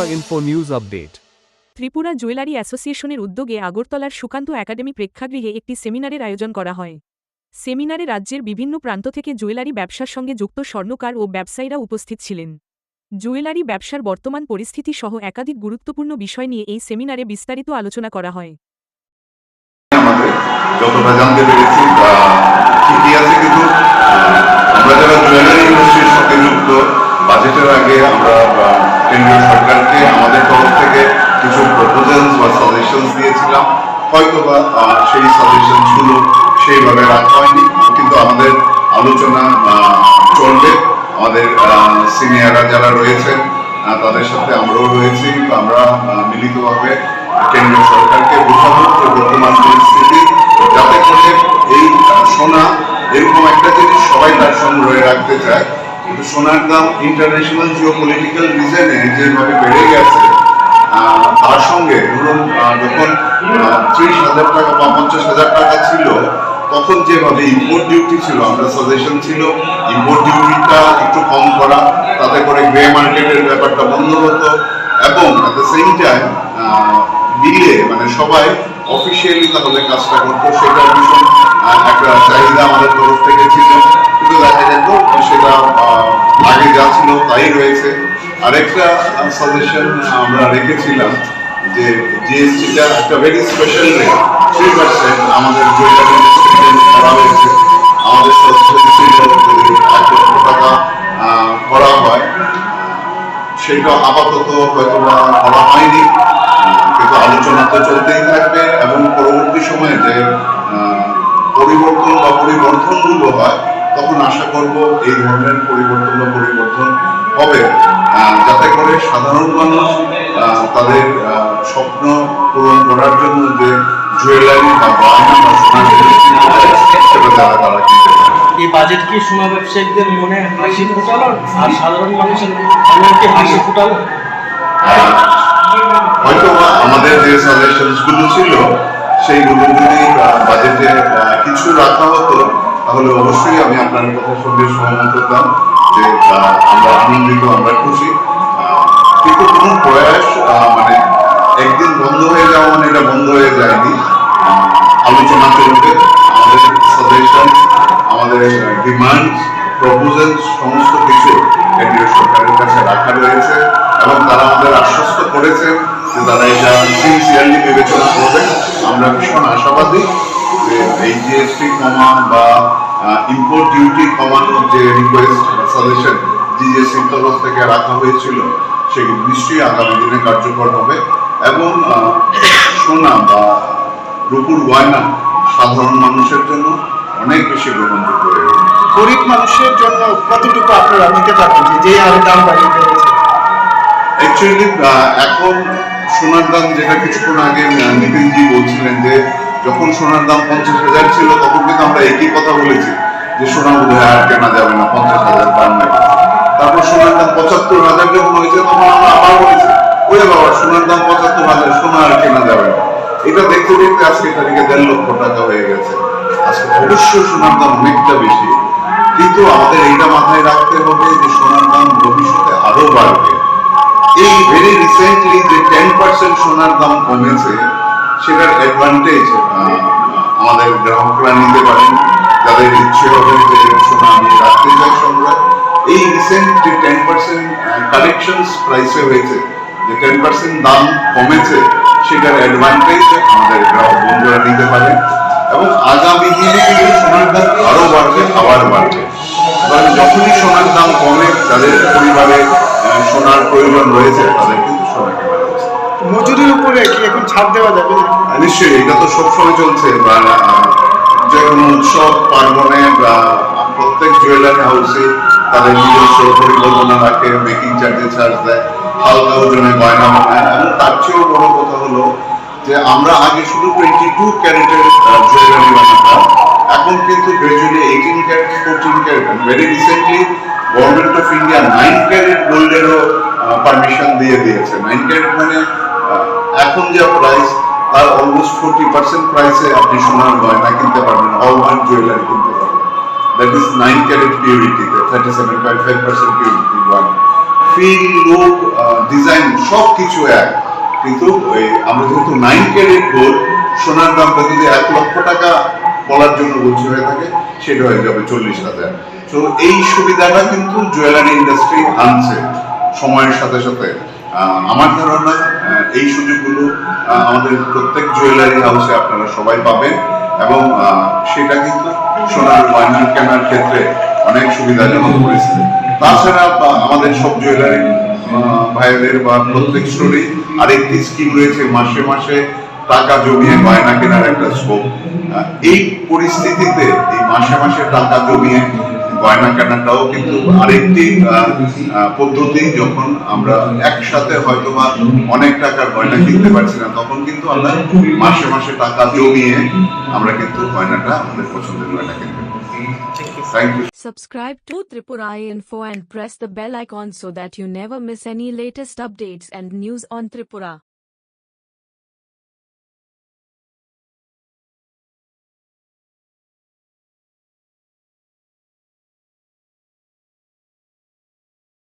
Tripura Info News Update. Tripura jewellery অ্যাসোসিয়েশনের উদ্যোগে আগরতলার সুকান্ত একাডেমি প্রেক্ষাগৃহে একটি সেমিনারের আয়োজন করা হয়। সেমিনারে রাজ্যের বিভিন্ন প্রান্ত থেকে জুয়েলারি ব্যবসার সঙ্গে যুক্ত স্বর্ণকার ও ব্যবসায়ীরা উপস্থিত ছিলেন। জুয়েলারি ব্যবসার বর্তমান পরিস্থিতি সহ একাধিক গুরুত্বপূর্ণ বিষয় নিয়ে এই সেমিনারে বিস্তারিত আলোচনা করা হয়। যতটা জানতে পেরেছি ঠিকই আছে কিন্তু আমরা যারা জুয়েলারি ইন্ডাস্ট্রির সাথে যুক্ত বাজেটের আগে আমরা কেন্দ্রীয় সরকারকে আমাদের তরফ থেকে কিছু প্রপোজালস বা সাজেশনস দিয়েছিলাম। হয়তো বা সেই সাজেশনগুলো সেইভাবে রাখা হয়নি, কিন্তু আমাদের আলোচনা চলবে। আমাদের সিনিয়ররা যারা রয়েছেন তাদের সাথে আমরাও রয়েছি। আমরা মিলিতভাবে কেন্দ্রীয় সরকারকে বোঝাবো যে বর্তমান পরিস্থিতি, যাতে করে এই সোনা এরকম একটা জিনিস সবাই তার সংগ্রহে রাখতে চায়। কিন্তু সোনার দাম ইন্টারন্যাশনাল জিও পলিটিক্যাল রিজনে যেভাবে বেড়ে গেছে তার সঙ্গে ধরুন যখন ত্রিশ হাজার টাকা বা পঞ্চাশ হাজার টাকা ছিল, তখন যেভাবে ইম্পোর্ট ডিউটি ছিল, আমরা সাজেশন ছিল ইম্পোর্ট ডিউটিটা একটু কম করা, তাতে করে গ্রে মার্কেটের ব্যাপারটা বন্ধ হতো এবং অ্যাট দ্য সেম টাইম মিলে মানে সবাই অফিসিয়ালি তাহলে কাজটা করতো সেটা একটা চাহিদা আমাদের তরফ থেকে ছিল। কিন্তু দেখা যেত সেটা আগে যা ছিল তাই রয়েছে। আরেকটা সাজেশন আমরা রেখেছিলাম যে জিএসটিটা একটা very special rate three percent আমাদের করা হয়েছে। হয়। আপাতত করা হয়নি, কিন্তু আলোচনা চলতেই থাকবে এবং পরবর্তী সময়ে যে পরিবর্তন বা পরিবর্তনগুলো হয় করব এই ধরনের পরিবর্তন বা পরিবর্তন হবে। যাতে করে সাধারণ মানুষ তাদের স্বপ্ন পূরণ করার জন্য যে জুয়েলারি বা গয়না বা সোনার জিনিস কিনতে চায়, সেটা তারা তারা কিনতে পারে। এই বাজেট কি সোনা ব্যবসায়ীদের মনে হাসি ফোটালো? আর সাধারণ মানুষের মনে কি হাসি ফোটালো? হয়তো আমাদের যে সাজেশনসগুলো ছিল সেইগুলো যদি বাজেটে কিছু রাখা হতো তাহলে অবশ্যই আমি আপনার কথার সঙ্গে সহমত হতাম যে আমরা আনন্দিত, আমরা খুশি। কিন্তু কোনো প্রয়াস মানে একদিন বন্ধ হয়ে যাওয়া মানে এটা বন্ধ হয়ে যায়নি। আলোচনা চলবে। আমাদের সাজেশন আমাদের ডিমান্ড প্রপোজাল সমস্ত কিছু কেন্দ্রীয় সরকারের কাছে রাখা রয়েছে এবং তারা আমাদের আশ্বস্ত করেছেন যে তারা এটা সিনসিয়ারলি বিবেচনা করবে। আমরা ভীষণ আশাবাদী যে এই জিএসটি কমা বা ইম্পোর্ট ডিউটি কমানোর যে রিকোয়েস্ট সাজেশন জিএসটির তরফ থেকে রাখা হয়েছিল সেগুলো নিশ্চয়ই আগামী দিনে কার্যকর হবে। এবং সোনা বা রূপুর গয়না সাধারণ মানুষের জন্য অনেক বেশি গ্রহণযোগ্য হয়ে গরিব মানুষের জন্য কতটুকু আপনারা দিতে পারবেন যে হারে দাম বাড়িয়ে ফেলেছে অ্যাকচুয়ালি এখন সোনার দাম যেটা কিছুক্ষণ আগে নিতিনজি বলছিলেন যে যখন সোনার দাম পঞ্চাশ হাজার ছিল, তখন কিন্তু আমরা একই কথা বলেছি যে সোনা বোধ আর কেনা যাবে না, পঞ্চাশ হাজার দাম নাই তারপর সোনার দাম পঁচাত্তর হাজার যখন হয়েছে, তখন আমরা আবার বলেছি, ওরে বাবা, সোনার দাম পঁচাত্তর হাজার, সোনা আর কেনা যাবে না। এটা দেখতে দেখতে আজকে তারিখে দেড় লক্ষ টাকা হয়ে গেছে। আজকে অবশ্যই সোনার দাম অনেকটা বেশি। কিন্তু আমাদের এইটা মাথায় রাখতে হবে যে সোনার দাম ভবিষ্যতে আরও বাড়বে। এই ভেরি রিসেন্টলি যে টেন পার্সেন্ট সোনার দাম কমেছে সেটার অ্যাডভান্টেজ আমাদের গ্রাহকরা নিতে পারেন, যাদের ইচ্ছে হবে যে সোনা আমি রাখতে চাই সংগ্রহ এই রিসেন্ট যে টেন পার্সেন্ট কালেকশনস প্রাইসে হয়েছে, যে টেন পার্সেন্ট দাম কমেছে, সেটার অ্যাডভান্টেজ আমাদের গ্রাহক বন্ধুরা নিতে পারেন এবং আগামী দিনে কিন্তু সোনার দাম আরও বাড়বে, আবার বাড়বে। কারণ যখনই সোনার দাম কমে তাদের পরিবারে সোনার প্রয়োজন রয়েছে, তাদের কিন্তু ছাড় দেওয়া যাবে? না নিশ্চয়ই, এটা তো সবসময় চলছে, বা যে কোনো উৎসব, পার্বণে বা প্রত্যেক জুয়েলারি হাউসে তাদের নিজস্ব পরিকল্পনা রাখে মেকিং চার্জে চার্জ দেয়, হালকা ওজনে গয়না বানায়। এবং তার চেয়েও বড় কথা হলো যে আমরা আগে শুধু টোয়েন্টি টু ক্যারেটের জুয়েলারি বানাতাম, এখন কিন্তু gradually eighteen carat fourteen carat very recently government of India nine carat গোল্ডেরও permission দিয়ে দিয়েছে। নাইন ক্যারেট মানে এখন যা প্রাইস তার অলমোস্ট ফোর্টি পার্সেন্ট প্রাইসে আপনি সোনার গয়না কিনতে পারবেন অল ওয়ান জুয়েলারি কিনতে পারবেন। That nine carat পিউরিটিতে thirty seven point five percent purity feel look design সব কিছু এক। কিন্তু আমরা যেহেতু নাইন ক্যারেট গোল্ড সোনার দামটা যদি এক লক্ষ টাকা বলার জন্য বলছি হয়ে থাকে, সেটা হয়ে যাবে চল্লিশ হাজার। তো এই সুবিধাটা কিন্তু জুয়েলারি ইন্ডাস্ট্রি আনছে সময়ের সাথে সাথে। আমার ধারণা এই সুযোগগুলো আমাদের প্রত্যেক জুয়েলারি হাউসে আপনারা সবাই পাবেন এবং সেটা কিন্তু সোনার গয়না কেনার ক্ষেত্রে অনেক সুবিধাজনক করেছে। তাছাড়া আমাদের সব জুয়েলারি ভাইদের বা প্রত্যেক স্টোরে আরেকটি স্কিম রয়েছে, মাসে মাসে টাকা জমিয়ে গয়না কেনার একটা স্কোপ এই পরিস্থিতিতে, এই মাসে মাসে টাকা জমিয়ে গয়না কেনাটাও কিন্তু আরেকটি পদ্ধতি যখন আমরা একসাথে হয়তো বা অনেক টাকার গয়না কিনতে পারছি না তখন কিন্তু আমরা মাসে মাসে টাকা জমিয়ে আমরা কিন্তু গয়নাটা আমাদের পছন্দের গয়না কিনতে Subscribe to Tripura Info and press the bell icon so that you never miss any latest updates and news on Tripura.